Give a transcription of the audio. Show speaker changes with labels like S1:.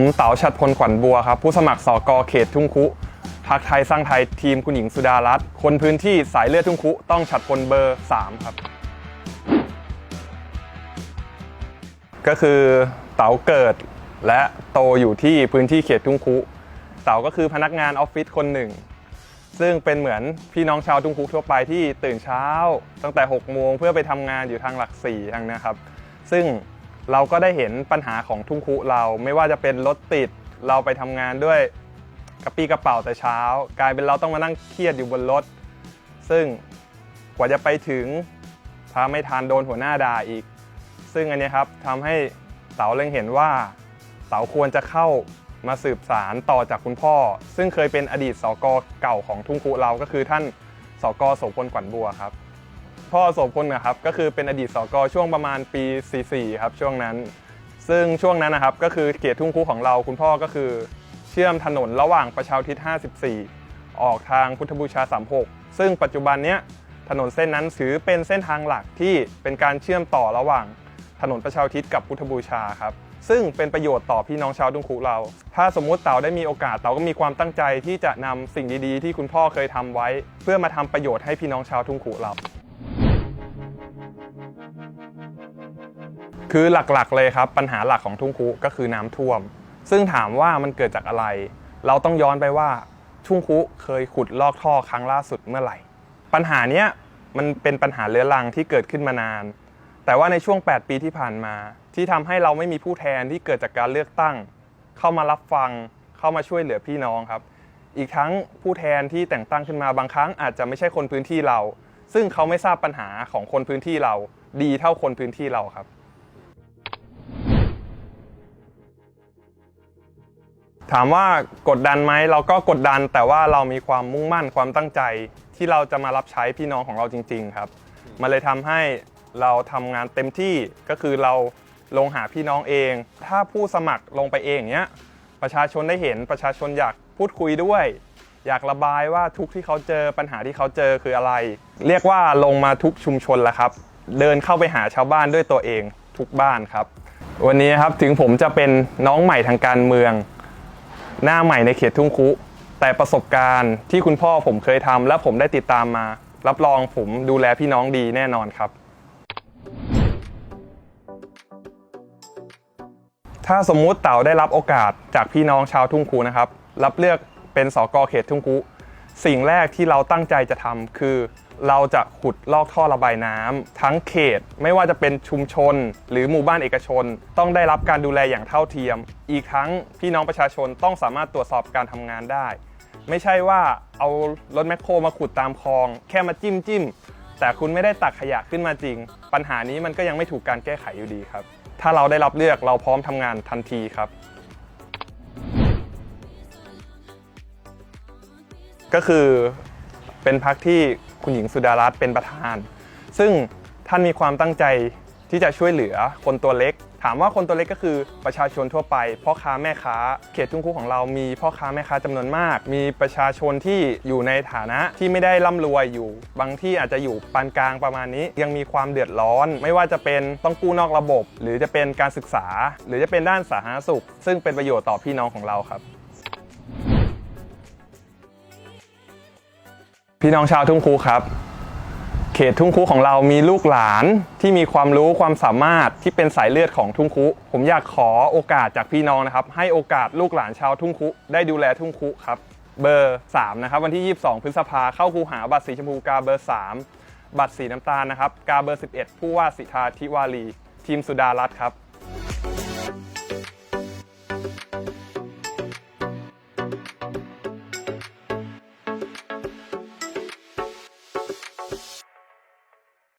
S1: ผมเต๋าชัดพลขวัญบัวครับ ผู้สมัครสอกเขตทุ่งคุพักไทยสร้างไทยทีมคุณหญิงสุดารัตน์คนพื้นที่สายเลือดทุ่งคุต้องฉัดพลเบอร์ 3 ครับ ก็คือเต๋าเกิดและโตอยู่ที่พื้นที่เขตทุ่งคุเต๋าก็คือพนักงานออฟฟิศคนหนึ่ง ซึ่งเป็นเหมือนพี่น้องชาวทุ่งคุทั่วไปที่ตื่นเช้า ตั้งแต่6โมงเพื่อไปทำงานอยู่ทางหลักสี่ทางนี้ครับซึ่ง เราก็ได้เห็นปัญหาของทุ่งคุเราไม่ว่าจะเป็นรถติดเราไปทำงานด้วยกระปี้กระเป๋าแต่เช้า กลายเป็นเราต้องมานั่งเครียดอยู่บนรถ ซึ่งกว่าจะไปถึงพาไม่ทานโดนหัวหน้าด่าอีก ซึ่งอันนี้ครับทำให้เต๋าเล็งเห็นว่าเต๋าควรจะเข้ามาสืบสารต่อจากคุณพ่อ ซึ่งเคยเป็นอดีตสกเก่าของทุ่งคุเราก็คือท่านสกโสพลขวัญบัวครับ พ่อโสพลนะครับก็คือเป็นอดีตสกช่วงประมาณปี 44 ครับช่วงนั้น ซึ่งช่วงนั้นนะครับก็คือเขตทุ่งคุของเราคุณพ่อก็คือ เชื่อมถนนระหว่างประชาทิศ 54 ออกทางพุทธบูชา 36 ซึ่งปัจจุบันเนี้ยถนนเส้นนั้นถือเป็นเส้นทางหลักที่เป็นการเชื่อมต่อระหว่างถนนประชาทิศกับพุทธบูชาครับซึ่งเป็นประโยชน์ต่อพี่น้องชาวทุ่งคุเรา ถ้าสมมุติเต่าได้มีโอกาสเต่าก็มีความตั้งใจที่จะนำสิ่งดีๆ ที่คุณพ่อเคยทำไว้ เพื่อมาทำประโยชน์ให้พี่น้องชาวทุ่งคุเรา คือหลักๆเลยครับ ปัญหาหลักของทุ่งคุก็คือน้ำท่วม ซึ่งถามว่ามันเกิดจากอะไร เราต้องย้อนไปว่าทุ่งคุเคยขุดลอกท่อครั้งล่าสุดเมื่อไหร่ ปัญหาเนี้ยมันเป็นปัญหาเรื้อรังที่เกิดขึ้นมานาน แต่ว่าในช่วง 8 ปีที่ผ่านมา ที่ทำให้เราไม่มีผู้แทนที่เกิดจากการเลือกตั้ง เข้ามารับฟังเข้ามาช่วยเหลือพี่น้องครับ อีกทั้งผู้แทนที่แต่งตั้งขึ้นมาบางครั้งอาจจะไม่ใช่คนพื้นที่เรา ซึ่งเขาไม่ทราบปัญหาของคนพื้นที่เรา ดีเท่าคนพื้นที่เราครับ ถามว่ากดดันไหมเราก็กดดัน แต่ว่าเรามีความมุ่งมั่นความตั้งใจ ที่เราจะมารับใช้พี่น้องของเราจริง ๆ ครับมันเลยทำให้เราทำงานเต็มที่ก็คือเราลงหาพี่น้องเอง ถ้าผู้สมัครลงไปเองเนี้ยประชาชนได้เห็นประชาชนอยากพูดคุยด้วย อยากระบายว่าทุกข์ที่เขาเจอปัญหาที่เขาเจอคืออะไร เรียกว่าลงมาทุกชุมชนแล้วครับ เดินเข้าไปหาชาวบ้านด้วยตัวเองทุกบ้านครับ วันนี้ครับถึงผมจะเป็นน้องใหม่ทางการเมือง หน้าใหม่ในเขตทุ่งคุ แต่ประสบการณ์ที่คุณพ่อผมเคยทำและผมได้ติดตามมา รับรองผมดูแลพี่น้องดีแน่นอนครับ ถ้าสมมุติเต๋าได้รับโอกาสจากพี่น้องชาวทุ่งคูนะครับ รับเลือกเป็นสกเขตทุ่งคูสิ่งแรกที่เราตั้งใจจะทำคือ เราจะขุดลอกท่อระบายน้ำทั้งเขตไม่ว่าจะเป็นชุมชน หรือหมู่บ้านเอกชน ต้องได้รับการดูแลอย่างเท่าเทียม อีกทั้งพี่น้องประชาชนต้องสามารถตรวจสอบการทำงานได้ ไม่ใช่ว่าเอารถแมคโครมาขุดตามคลอง แค่มาจิ้มจิ้มแต่คุณไม่ได้ตักขยะขึ้นมาจริง ปัญหานี้มันก็ยังไม่ถูกการแก้ไขอยู่ดีครับ ถ้าเราได้รับเลือกเราพร้อมทำงานทันทีครับก็คือเป็นพักที่ คุณหญิงสุดารัตน์เป็นประธาน ซึ่งท่านมีความตั้งใจที่จะช่วยเหลือคนตัวเล็ก ถามว่าคนตัวเล็กก็คือประชาชนทั่วไปพ่อค้าแม่ค้า เขตทุ่งคุของเรามีพ่อค้าแม่ค้าจำนวนมาก มีประชาชนที่อยู่ในฐานะที่ไม่ได้ร่ำรวยอยู่ บางที่อาจจะอยู่ปานกลางประมาณนี้ ยังมีความเดือดร้อน ไม่ว่าจะเป็นต้องกู้นอกระบบ หรือจะเป็นการศึกษา หรือจะเป็นด้านสาธารณสุข ซึ่งเป็นประโยชน์ต่อพี่น้องของเราครับ พี่น้องชาวทุ่งคูครับ เขตทุ่งคุของเรามีลูกหลานที่มีความรู้ความสามารถที่เป็นสายเลือดของทุ่งคุผมอยากขอโอกาสจากพี่น้องนะครับ ให้โอกาสลูกหลานชาวทุ่งคุได้ดูแลทุ่งคุครับเบอร์ 3 นะครับ วันที่ 22 พฤษภาเข้าคูหาบัตรสีชมพูกาเบอร์ 3 บัตรสีน้ำตาลนะครับ กาเบอร์ 11 ผู้ว่าสิทธาธิวารี ทีมสุดารัตน์ครับ